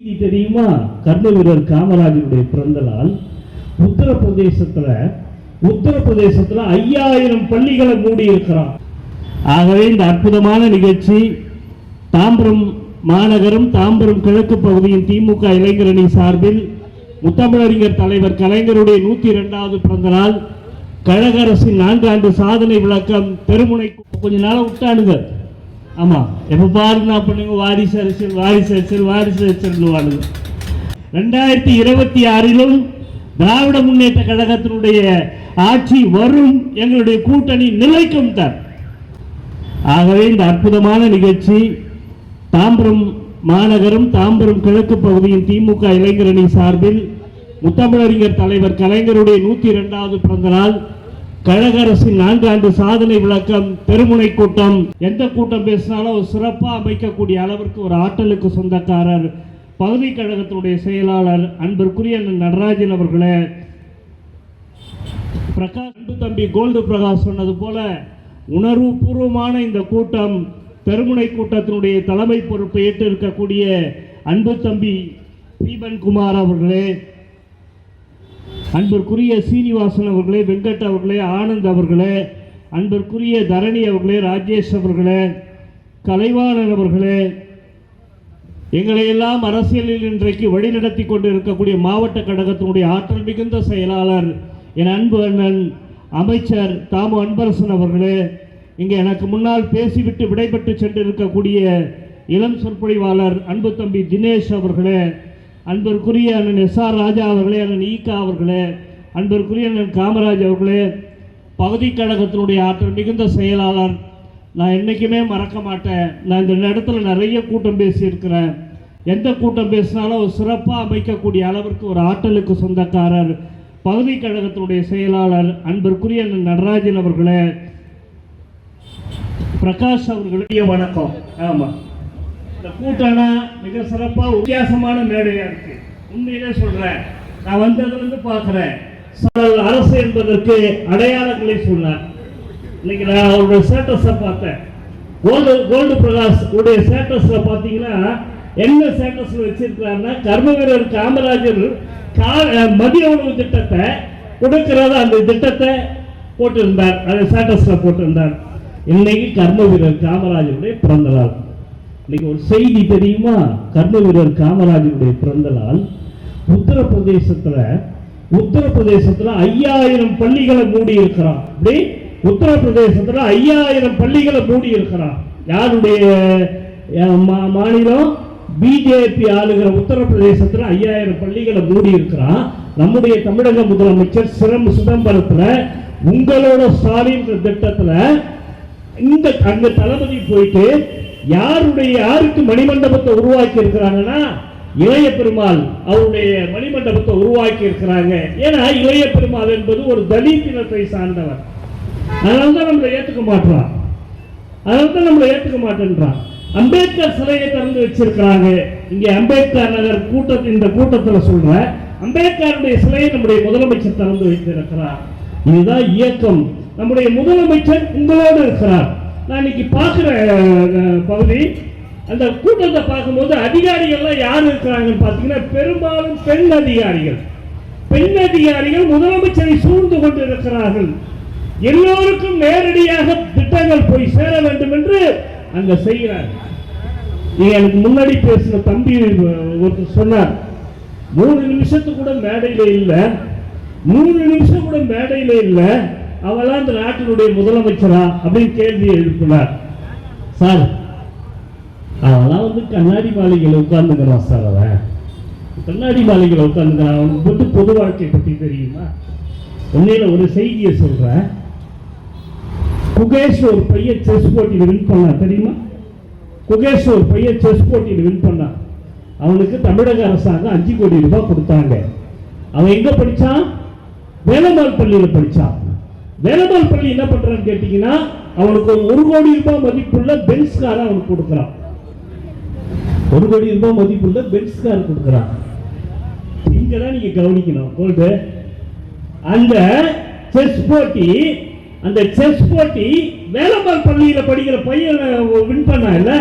தெரியுமா? கர்ம வீரர் காமராஜருடைய பிறந்த நாள் உத்தரப்பிரதேசத்துல உத்தரப்பிரதேசத்துல ஐயாயிரம் பள்ளிகளை மூடி இருக்கிறான் ஆகவே இந்த அற்புதமான நிகழ்ச்சி தாம்பரம் மாநகரம் தாம்பரம் கிழக்கு பகுதியின் திமுக இளைஞரணி சார்பில் முத்தமிழறிஞர் தலைவர் கலைஞருடைய நூத்தி இரண்டாவது பிறந்த நாள் கழக அரசின் நான்காண்டு சாதனை விளக்கம் பெருமுனை கொஞ்ச நாளாக விட்டானுங்க. ஆமா. எப்ப பாருங்க நான் பண்ணுங்க வாரிசு அரசியல் வாரிசு அரசியல் வாரிசு அரசியல் ரெண்டாயிரத்தி இருபத்தி ஆறிலும் திராவிட முன்னேற்ற கழகத்தினுடைய ஆட்சி வரும் எங்களுடைய கூட்டணி நிலைக்கும் தான். ஆகவே இந்த அற்புதமான நிகழ்ச்சி தாம்பரம் மாநகரம் தாம்பரம் கிழக்கு பகுதியின் திமுக இளைஞரணி சார்பில் முத்தமிழறிஞர் தலைவர் கலைஞருடைய நூத்தி இரண்டாவது பிறந்த நாள் கழக அரசின் நான்காண்டு சாதனை விளக்கம் பெருமுனை கூட்டம். எந்த கூட்டம் பேசினாலும் ஒரு அமைக்கக்கூடிய அளவிற்கு ஒரு ஆற்றலுக்கு சொந்தக்காரர். பகுதி கழகத்தினுடைய செயலாளர் அன்பிற்குரிய நடராஜன் அவர்களே. பிரகாஷ் அன்பு தம்பி கோல்டு பிரகாஷ் சொன்னது போல உணர்வு பூர்வமான இந்த கூட்டம் பெருமுனை கூட்டத்தினுடைய தலைமை பொறுப்பை ஏற்று இருக்கக்கூடிய அன்பு தம்பி தீபன் குமார் அவர்களே. அன்பிற்குரிய சீனிவாசன் அவர்களே வெங்கட் அவர்களே ஆனந்த் அவர்களே அன்பிற்குரிய தரணி அவர்களே ராஜேஷ் அவர்களே கலைவாணன் அவர்களே எங்களை எல்லாம் அரசியலில் இன்றைக்கு வழிநடத்தி கொண்டு இருக்கக்கூடிய மாவட்ட கழகத்தினுடைய ஆற்றல் மிகுந்த செயலாளர் என் அன்பு அண்ணன் அமைச்சர் தாமு அன்பரசன் அவர்களே இங்கே எனக்கு முன்னால் பேசிவிட்டு விடைபெற்று சென்று இருக்கக்கூடிய இளம் சொற்பொழிவாளர் அன்பு தம்பி தினேஷ் அவர்களே அன்பிற்குரிய அண்ணன் எஸ் ஆர் ராஜா அவர்களே அண்ணன் ஈகா அவர்களே அன்பிற்குரிய அண்ணன் காமராஜ் அவர்களே பகுதி கழகத்தினுடைய ஆற்றல் மிகுந்த செயலாளர். நான் என்றைக்குமே மறக்க மாட்டேன். நான் இந்த இடத்துல நிறைய கூட்டம் பேசியிருக்கிறேன். எந்த கூட்டம் பேசினாலும் ஒரு சிறப்பாக அமைக்கக்கூடிய அளவிற்கு ஒரு ஆற்றலுக்கு சொந்தக்காரர் பகுதி கழகத்தினுடைய செயலாளர் அன்பிற்குரிய அண்ணன் நடராஜன் அவர்களே. பிரகாஷ் அவர்களுடைய வணக்கம். ஆமாம் இந்த கூட்டம்னா மிக சிறப்பாக வித்தியாசமான மேடையாக இருக்கு. உண்மையிலே சொல்றேன். நான் வந்ததுலேருந்து பார்க்குறேன். அரசு என்பதற்கு அடையாளங்களை சொன்னார். இன்னைக்கு நான் அவருடைய ஸ்டேட்டஸை பார்த்தேன். கோல்டு கோல்டு பிரகாஷ் உடைய ஸ்டேட்டஸில் பார்த்தீங்கன்னா என்ன ஸ்டேட்டஸில் வச்சிருக்கிறாருன்னா கர்ம வீரர் காமராஜர் கா மதிய உணவு திட்டத்தை கொடுக்கிறத அந்த திட்டத்தை போட்டிருந்தார். அதை ஸ்டேட்டஸில் போட்டிருந்தார். இன்னைக்கு கர்ம வீரர் காமராஜருடைய பிறந்த நாள். இன்னைக்கு ஒரு செய்தி தெரியுமா? கர்ண வீரர் காமராஜருடைய பிறந்த நாள் உத்தரப்பிரதேசத்துல உத்தரப்பிரதேசத்துல ஐயாயிரம் பள்ளிகளை மூடி இருக்கிறான் அப்படி? உத்தரப்பிரதேசத்துல ஐயாயிரம் பள்ளிகளை மூடி இருக்கிறான் யாருடைய மா- மாநிலம்? பிஜேபி ஆளுகிற உத்தரப்பிரதேசத்துல ஐயாயிரம் பள்ளிகளை மூடி இருக்கிறான் நம்முடைய தமிழக முதலமைச்சர் சிரம் சிதம்பரத்துல உங்களோட ஸ்டாலின் திட்டத்துல இந்த அங்க தளபதி போயிட்டு யாருடைய யாருக்கு மணிமண்டபத்தை உருவாக்கி இருக்கிறாங்கன்னா இளைய பெருமாள் அவருடைய மணிமண்டபத்தை உருவாக்கி இருக்கிறாங்க ஏன்னா இளைய பெருமாள் என்பது ஒரு தலித் இனத்தை சார்ந்தவர். அதனால தான் நம்மளை ஏற்றுக்க மாட்டான் அதனால தான் நம்மளை ஏற்றுக்க மாட்டேன்றான் அம்பேத்கர் சிலையை திறந்து வச்சிருக்கிறாங்க. இங்கே அம்பேத்கர் நகர் கூட்டத்தில் இந்த கூட்டத்தில் சொல்ற அம்பேத்கருடைய சிலையை நம்முடைய முதலமைச்சர் திறந்து வைத்திருக்கிறார். இதுதான் இயக்கம். நம்முடைய முதலமைச்சர் உங்களோடு இருக்கிறார். நான் இன்னைக்கு பார்க்குற பகுதி அந்த கூட்டத்தை பார்க்கும்போது அதிகாரிகள்லாம் யார் இருக்கிறாங்கன்னு பார்த்தீங்கன்னா பெரும்பாலும் பெண் அதிகாரிகள். பெண் அதிகாரிகள் முதலமைச்சரை சூழ்ந்து கொண்டு இருக்கிறார்கள் எல்லோருக்கும் நேரடியாக திட்டங்கள் போய் சேர வேண்டும் என்று அங்க செய்கிறார். நீங்க எனக்கு முன்னாடி பேசின தம்பி ஒருத்தர் சொன்னார் மூணு நிமிஷத்துக்கு கூட மேடையில இல்லை மூணு நிமிஷம் கூட மேடையில இல்லை அவெல்லாம் இந்த நாட்டினுடைய முதலமைச்சரா அப்படின்னு கேள்வி எழுப்பினார். சார் அவெல்லாம் வந்து கண்ணாடி மாளிகையில் உட்கார்ந்துக்கிறான் சார் அவன் கண்ணாடி மாளிகையில் உட்கார்ந்துக்கிறான் அவனுக்கு வந்து பொது வாழ்க்கை பற்றி தெரியுமா? உண்மையில் ஒரு செய்தியை சொல்கிறேன் குகேஷ் ஒரு பையன் செஸ் போட்டியில் வின் பண்ணான் தெரியுமா? குகேஷ் ஒரு பையன் செஸ் போட்டியில் வின் பண்ணான். அவனுக்கு தமிழக அரசாங்கம் அஞ்சு கோடி ரூபாய் கொடுத்தாங்க. அவன் எங்கே படிச்சான்? வேலம்மாள் பள்ளியில் படித்தான் வேலம்மாள் பள்ளி என்ன பண்றான்னு கேட்டீங்கன்னா அவனுக்கு ஒரு ஒரு கோடி ரூபாய் மதிப்புள்ள பென்ஸ் காரை அவனுக்கு கொடுக்குறான். ஒரு கோடி ரூபாய் மதிப்புள்ள பென்ஸ் கார் கொடுக்குறான். இங்கதான் நீங்க கவனிக்கணும் கோல்டு. அந்த செஸ் போட்டி அந்த செஸ் போட்டி வேலம்மாள் பள்ளியில படிக்கிற பையன் வின் பண்ணான் இல்லை